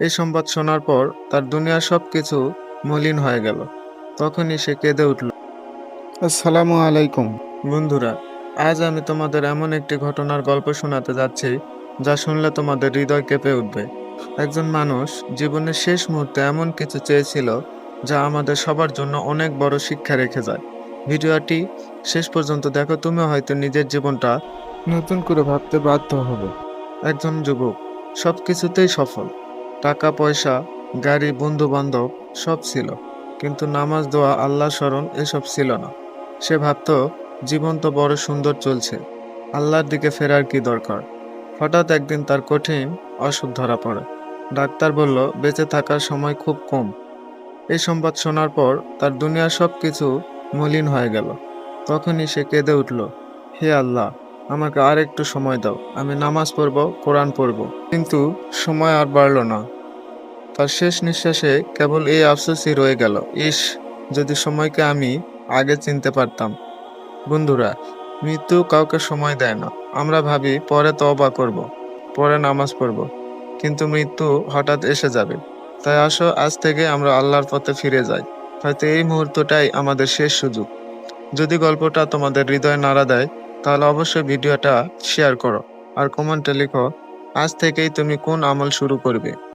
এই সংবাদ শোনার পর তার দুনিয়ার সব কিছু মলিন হয়ে গেল। তখনই সে কেঁদে উঠল। আসসালামু আলাইকুম। বন্ধুরা আজ আমি তোমাদের এমন একটি ঘটনার গল্প শোনাতে যাচ্ছি যা শুনলে তোমাদের হৃদয় কেঁপে উঠবে। একজন মানুষ জীবনের শেষ মুহূর্তে এমন কিছু চেয়েছিল যা আমাদের সবার জন্য অনেক বড় শিক্ষা রেখে যায়। ভিডিওটি শেষ পর্যন্ত দেখো তুমি হয়তো নিজের জীবনটা নতুন করে ভাবতে বাধ্য হবে। একজন যুবক সব কিছুতেই সফল। টাকা পয়সা গাড়ি বন্ধু বান্ধব সব ছিল। কিন্তু নামাজ, দোয়া আল্লাহ স্মরণ এসব ছিল না। সে ভাবত, জীবন তো বড় সুন্দর চলছে। আল্লাহর দিকে ফেরার কি দরকার? হঠাৎ একদিন তার কঠিন, অসুখ ধরা পড়ে। ডাক্তার বলল, বেঁচে থাকার সময় খুব কম। এই সংবাদ শোনার পর তার দুনিয়ার সব কিছু মলিন হয়ে গেল। তখনই সে কেঁদে উঠল, হে আল্লাহ, আমাকে আর একটু সময় দাও। আমি নামাজ পড়ব, কোরআন পড়ব। কিন্তু সময় আর বাড়ল না। তার শেষ নিঃশ্বাসে কেবল এই আফসোসই রয়ে গেল। ইস, যদি সময়কে আমি আগে চিনতে পারতাম। বন্ধুরা, মৃত্যু কাউকে সময় দেয় না। আমরা ভাবি, পরে তওবা করব, পরে নামাজ পড়ব। কিন্তু মৃত্যু হঠাৎ এসে যাবে। তাই আসো, আজ থেকে আমরা আল্লাহর পথে ফিরে যাই। হয়তো এই মুহূর্তটাই আমাদের শেষ সুযোগ। যদি গল্পটা তোমাদের হৃদয় নাড়া দেয়, তাহলে অবশ্যই ভিডিওটা শেয়ার করো। আর কমেন্টে লিখো, আজ থেকেই তুমি কোন আমল শুরু করবে?